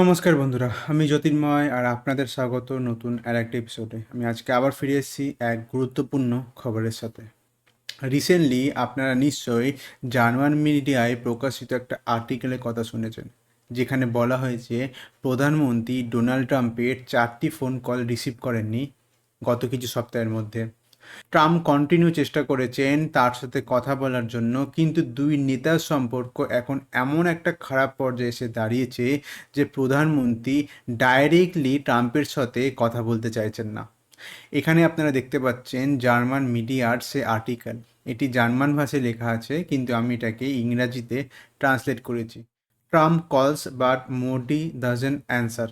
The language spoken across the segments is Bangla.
নমস্কার বন্ধুরা, আমি জ্যোতির্ময় আর আপনাদের স্বাগত নতুন আর একটা এপিসোডে আমি আজকে আবার ফিরে এসেছি এক গুরুত্বপূর্ণ খবরের সাথে। রিসেন্টলি আপনারা নিশ্চয়ই জার্মান মিডিয়ায় প্রকাশিত একটা আর্টিকেলের কথা শুনেছেন, যেখানে বলা হয়েছে প্রধানমন্ত্রী ডোনাল্ড ট্রাম্পের চারটি ফোন কল রিসিভ করেননি গত কিছু সপ্তাহের মধ্যে। ট্রাম্প কন্টিনিউ চেষ্টা করেছেন তার সাথে কথা বলার জন্য, কিন্তু দুই নেতার সম্পর্ক এখন এমন একটা খারাপ পর্যায়ে এসে দাঁড়িয়েছে যে প্রধানমন্ত্রী ডাইরেক্টলি ট্রাম্পের সাথে কথা বলতে চাইছেন না। এখানে আপনারা দেখতে পাচ্ছেন জার্মান মিডিয়ার সে আর্টিকেল এটি জার্মান ভাষায় লেখা আছে, কিন্তু আমি এটাকে ইংরাজিতে ট্রান্সলেট করেছি। Trump calls but Modi doesn't answer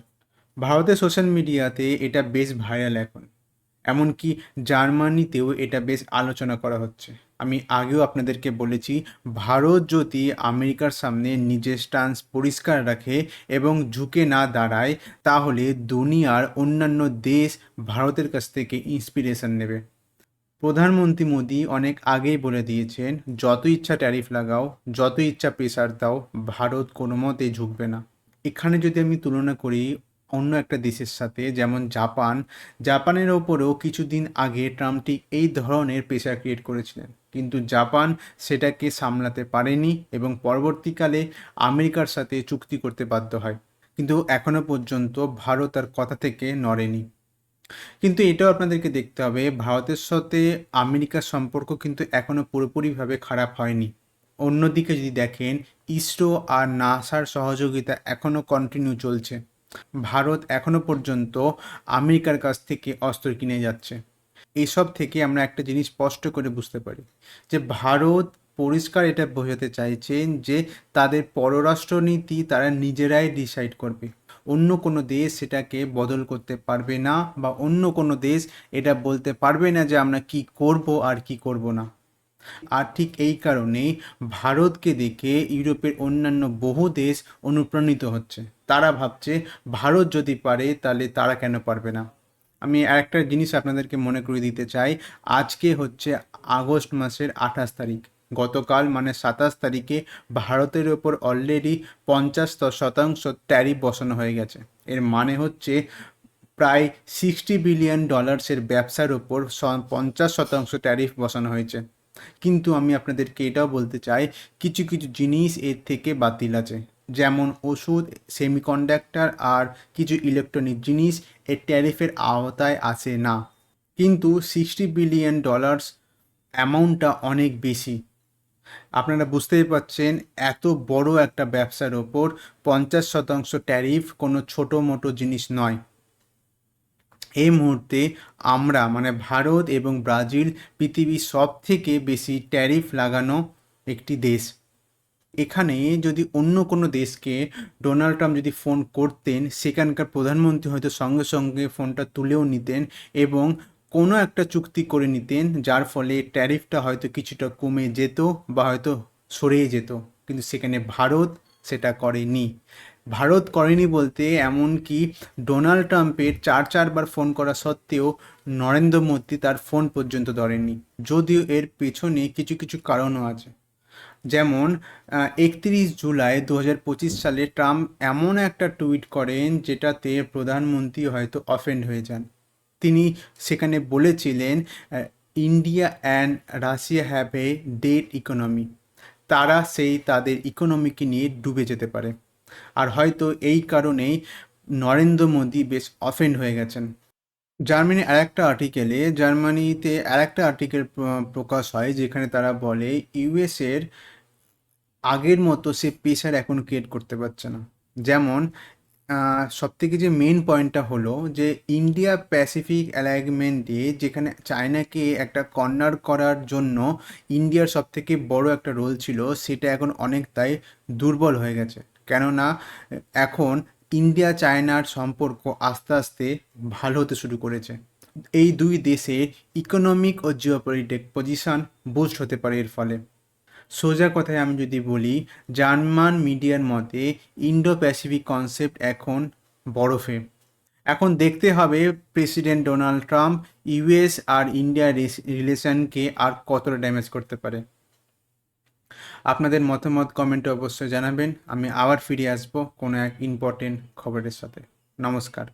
ভারতের সোশ্যাল মিডিয়াতে এটা বেশ ভাইরাল এখন। এমনকি জার্মানিতেও এটা বেশ আলোচনা করা হচ্ছে। আমি আগেও আপনাদেরকে বলেছি, ভারত যদি আমেরিকার সামনে নিজের স্টান্স পরিষ্কার রাখে এবং ঝুঁকে না দাঁড়ায়, তাহলে দুনিয়ার অন্যান্য দেশ ভারতের কাছ থেকে ইন্সপিরেশন নেবে। প্রধানমন্ত্রী মোদী অনেক আগেই বলে দিয়েছেন যত ইচ্ছা ট্যারিফ লাগাও যত ইচ্ছা প্রেসার দাও, ভারত কোনো মতেই ঝুঁকবে না। এখানে যদি আমি তুলনা করি অন্য একটা দেশের সাথে, যেমন জাপান। জাপানের ওপরেও কিছুদিন আগে ট্রাম্প ঠিক এই ধরনের পেশা ক্রিয়েট করেছিলেন। কিন্তু জাপান সেটাকে সামলাতে পারেনি এবং পরবর্তীকালে আমেরিকার সাথে চুক্তি করতে বাধ্য হয়। কিন্তু এখনও পর্যন্ত ভারত তার কথা থেকে নড়েনি। কিন্তু এটাও আপনাদেরকে দেখতে হবে, ভারতের সাথে আমেরিকার সম্পর্ক কিন্তু এখনও পুরোপুরিভাবে খারাপ হয়নি। অন্যদিকে যদি দেখেন, ইসরো আর নাসার সহযোগিতা এখনও কন্টিনিউ চলছে। ভারত এখনও পর্যন্ত আমেরিকার কাছ থেকে অস্ত্র কিনে যাচ্ছে। এইসব থেকে আমরা একটা জিনিস স্পষ্ট করে বুঝতে পারি যে ভারত পরিষ্কার এটা বোঝাতে চাইছেন যে তাদের পররাষ্ট্রনীতি তারা নিজেরাই ডিসাইড করবে। অন্য কোনো দেশ সেটাকে বদল করতে পারবে না বা অন্য কোনো দেশ এটা বলতে পারবে না যে আমরা কি করব আর কি করব না। আর ঠিক এই কারণেই ভারতকে দেখে ইউরোপের অন্যান্য বহু দেশ অনুপ্রাণিত হচ্ছে। তারা ভাবছে, ভারত যদি পারে, তাহলে তারা কেন পারবে না? আমি আরেকটা জিনিস আপনাদেরকে মনে করে দিতে চাই। আজকে হচ্ছে আগস্ট মাসের আঠাশ তারিখ। গতকাল মানে সাতাশ তারিখে ভারতের ওপর অলরেডি পঞ্চাশ শতাংশ ট্যারিফ বসানো হয়ে গেছে। এর মানে হচ্ছে প্রায় সিক্সটি বিলিয়ন ডলার্সের ব্যবসার ওপর পঞ্চাশ শতাংশ ট্যারিফ বসানো হয়েছে। কিন্তু আমি আপনাদেরকে এটাও বলতে চাই, কিছু কিছু জিনিস এর থেকে বাতিল আছে। যেমন ওষুধ সেমিকন্ডাক্টর আর কিছু ইলেকট্রনিক জিনিস এর ট্যারিফের আওতায় আসে না। কিন্তু সিক্সটি বিলিয়ন ডলার্স অ্যামাউন্টটা অনেক বেশি। আপনারা বুঝতেই পাচ্ছেন এত বড় একটা ব্যবসার ওপর পঞ্চাশ শতাংশ ট্যারিফ কোনো ছোটো মোটো জিনিস নয়। এই মুহূর্তে আমরা মানে ভারত এবং ব্রাজিল পৃথিবীর সব থেকে বেশি ট্যারিফ লাগানো একটি দেশ। এখানে যদি অন্য কোনো দেশকে ডোনাল্ড ট্রাম্প যদি ফোন করতেন, সেখানকার প্রধানমন্ত্রী হয়তো সঙ্গে সঙ্গে ফোনটা তুলেও নিতেন এবং কোনো একটা চুক্তি করে নিতেন, যার ফলে ট্যারিফটা হয়তো কিছুটা কমে যেত বা হয়তো সরিয়ে যেত। কিন্তু সেখানে ভারত সেটা করেনি। ভারত করেনি বলতে, এমনকি ডোনাল্ড ট্রাম্পের চার চারবার ফোন করা সত্ত্বেও নরেন্দ্র মোদী তার ফোন পর্যন্ত ধরেননি। যদিও এর পেছনে কিছু কিছু কারণও আছে। যেমন একত্রিশ জুলাই দু হাজার পঁচিশ সালে ট্রাম্প এমন একটা টুইট করেন যেটাতে প্রধানমন্ত্রী হয়তো অফেন্ড হয়ে যান। তিনি সেখানে বলেছিলেন India and Russia have a dead economy. তারা সেই তাদের ইকোনমিকে নিয়ে ডুবে যেতে পারে। আর হয়তো এই কারণেই নরেন্দ্র মোদী বেশ অফেন্ড হয়ে গেছেন। জার্মানি আরেকটা আর্টিকেলে জার্মানিতে আরেকটা আর্টিকেল প্রকাশ হয় যেখানে তারা বলে ইউএসের আগের মতো সে পেশার এখন ক্রিয়েট করতে পারছে না। যেমন সবথেকে যে মেন পয়েন্টটা হলো যে ইন্ডিয়া প্যাসিফিক অ্যালাইনমেন্টে যেখানে চায়নাকে একটা কর্নার করার জন্য ইন্ডিয়ার সবথেকে বড় একটা রোল ছিল, সেটা এখন অনেকটাই দুর্বল হয়ে গেছে। কেননা, এখন ইন্ডিয়া চায়নার সম্পর্ক আস্তে আস্তে ভালো হতে শুরু করেছে। এই দুই দেশের ইকোনমিক ও জিওপলিটিক পজিশন বুস্ট হতে পারে এর ফলে। সোজা কথায় আমি যদি বলি, জার্মান মিডিয়ার মতে ইন্ডো প্যাসিফিক কনসেপ্ট এখন বরফে। এখন দেখতে হবে প্রেসিডেন্ট ডোনাল্ড ট্রাম্প ইউএস আর ইন্ডিয়ার রিলেশনকে আর কতটা ড্যামেজ করতে পারে। আপনাদের মতামত কমেন্টে অবশ্যই জানাবেন। আমি আবার ফিরে আসব কোনো এক ইম্পর্টেন্ট খবরের সাথে। নমস্কার।